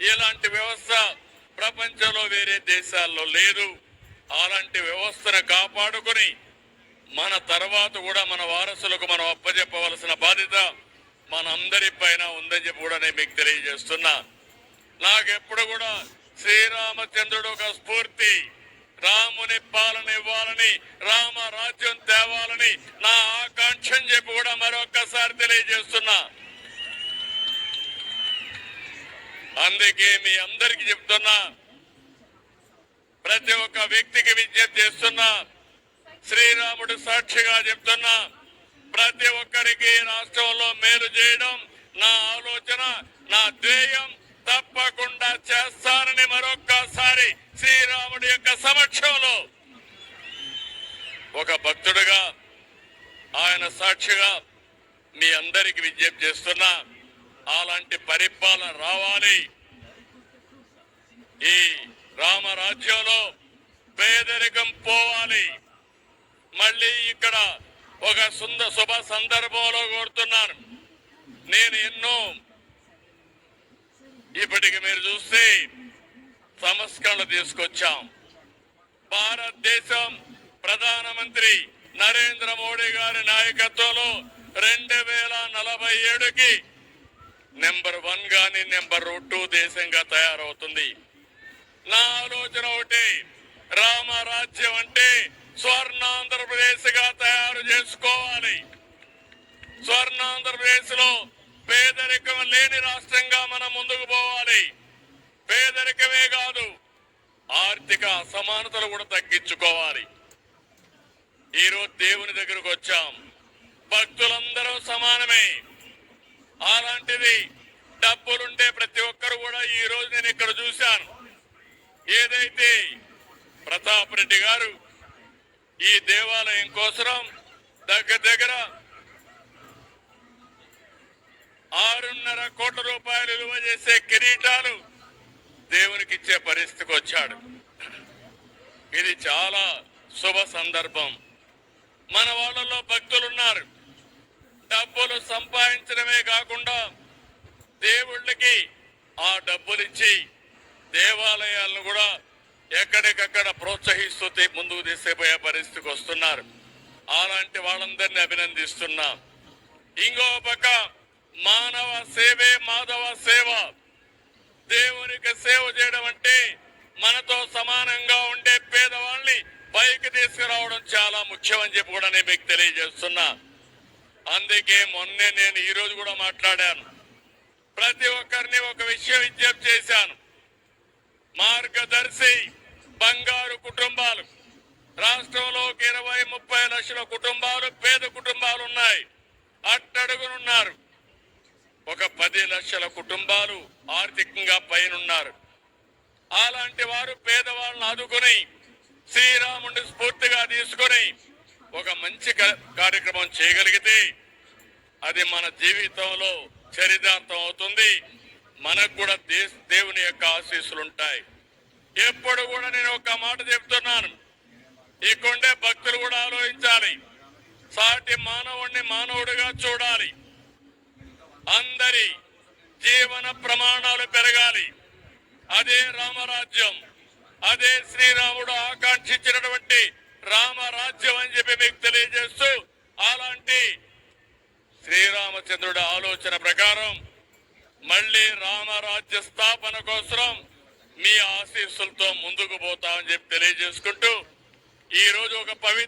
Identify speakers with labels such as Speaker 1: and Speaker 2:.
Speaker 1: ఇలాంటి వ్యవస్థ ప్రపంచంలో వేరే దేశాల్లో లేదు. అలాంటి వ్యవస్థను కాపాడుకొని మన తర్వాత కూడా మన వారసులకు మనం అప్పజెప్పవలసిన బాధ్యత మనందరి పైన ఉందని చెప్పి కూడా నేను మీకు తెలియజేస్తున్నా. నాకెప్పుడు కూడా శ్రీరామచంద్రుడు ఒక స్ఫూర్తి. రాముని పాలన ఇవ్వాలని రామ రాజ్యం తేవాలని నా ఆకాంక్ష చెప్పి కూడా మరొక్కసారి తెలియజేస్తున్నా. అందుకే మీ అందరికి చెప్తున్నా ప్రతి ఒక్క వ్యక్తికి విజ్ఞప్తి చేస్తున్నా శ్రీరాముడు సాక్షిగా చెప్తున్నా ప్రతి ఒక్కరికి రాష్ట్రంలో మేలు చేయడం నా ఆలోచన నా ధ్యేయం తప్పకుండా చేస్తానని మరొక్కసారి శ్రీరాముడి యొక్క సమక్షంలో ఒక భక్తుడుగా ఆయన సాక్షిగా మీ అందరికి విజ్ఞప్తి చేస్తున్నా. అలాంటి పరిపాలన రావాలి. ఈ రామరాజ్యంలో పేదరికం పోవాలి. మళ్ళీ ఇక్కడ ఒక సుంద శుభ సందర్భంలో కోరుతున్నాను. నేను ఎన్నో ఇప్పటికి మీరు చూస్తే సంస్కరణలు తీసుకొచ్చాం. భారతదేశం ప్రధానమంత్రి నరేంద్ర మోడీ గారి నాయకత్వంలో రెండు వేల నలభై ఏడుకి నెంబర్ వన్ గాని నెంబర్ టూ దేశంగా తయారవుతుంది. నా ఆలోచన ఒకటి రామరాజ్యం అంటే స్వర్ణాంధ్రప్రదేశ్గా తయారు చేసుకోవాలి. స్వర్ణాంధ్రప్రదేశ్లో పేదరికం లేని రాష్ట్రంగా మనం ముందుకు పోవాలి. పేదరికమే కాదు ఆర్థిక అసమానతలు కూడా తగ్గించుకోవాలి. ఈరోజు దేవుని దగ్గరకు వచ్చాం. భక్తులందరూ సమానమే. లాంటిది డబ్బులుంటే ప్రతి ఒక్కరు కూడా ఈ రోజు నేను ఇక్కడ చూశాను. ఏదైతే ప్రతాప్ రెడ్డి గారు ఈ దేవాలయం కోసం దగ్గర దగ్గర ఆరున్నర కోట్ల రూపాయలు విలువ చేసే కిరీటాలు దేవునికి ఇచ్చే పరిస్థితికి వచ్చాడు. ఇది చాలా శుభ సందర్భం. మన వాళ్ళలో భక్తులున్నారు. డబ్బులు సంపాదించడమే కాకుండా వారికి ఆ డబ్బులు ఇచ్చి దేవాలయాలను కూడా ఎక్కడికక్కడ ప్రోత్సహిస్తూ ముందుకు తీసుకుపోయే పరిస్థితికి వస్తున్నారు. అలాంటి వాళ్ళందరినీ అభినందిస్తున్నాం. ఇంకో పక్క మానవ సేవే మాధవ సేవ. దేవునికి సేవ చేయడం అంటే మనతో సమానంగా ఉండే పేదవాళ్ళని పైకి తీసుకురావడం చాలా ముఖ్యం అని చెప్పి కూడా నేను మీకు తెలియజేస్తున్నా. అందుకే మొన్నే నేను ఈరోజు కూడా మాట్లాడాను. ప్రతి ఒక్కరిని ఒక విషయం విజ్ఞప్తి చేశాను. మార్గదర్శి బంగారు కుటుంబాలు. రాష్ట్రంలో ఒక ఇరవై ముప్పై లక్షల కుటుంబాలు పేద కుటుంబాలు ఉన్నాయి. అట్టడుగునున్నారు. ఒక పది లక్షల కుటుంబాలు ఆర్థికంగా పైనున్నారు. అలాంటి వారు పేదవాళ్ళను ఆదుకొని శ్రీరాముడి స్ఫూర్తిగా తీసుకొని ఒక మంచి కార్యక్రమం చేయగలిగితే అది మన జీవితంలో చరితార్థం అవుతుంది. మనకు కూడా దే- దేవుని యొక్క ఆశీస్సులు ఉంటాయి. ఎప్పుడు కూడా నేను ఒక మాట చెప్తున్నాను. ఇక్కడే భక్తులు కూడా ఆలోచించాలి. సాటి మానవుణ్ణి మానవుడిగా చూడాలి. అందరి జీవన ప్రమాణాలు పెరగాలి. అదే రామరాజ్యం అదే శ్రీరాముడు ఆకాంక్షించినటువంటి రామరాజ్యం అని చెప్పి మీకు తెలియజేస్తూ అలాంటి శ్రీరామచంద్రుడి ఆలోచన ప్రకారం మళ్ళీ రామరాజ్య స్థాపన కోసం మీ ఆశీస్సులతో ముందుకు పోతామని చెప్పి తెలియజేసుకుంటూ ఈరోజు ఒక పవిత్ర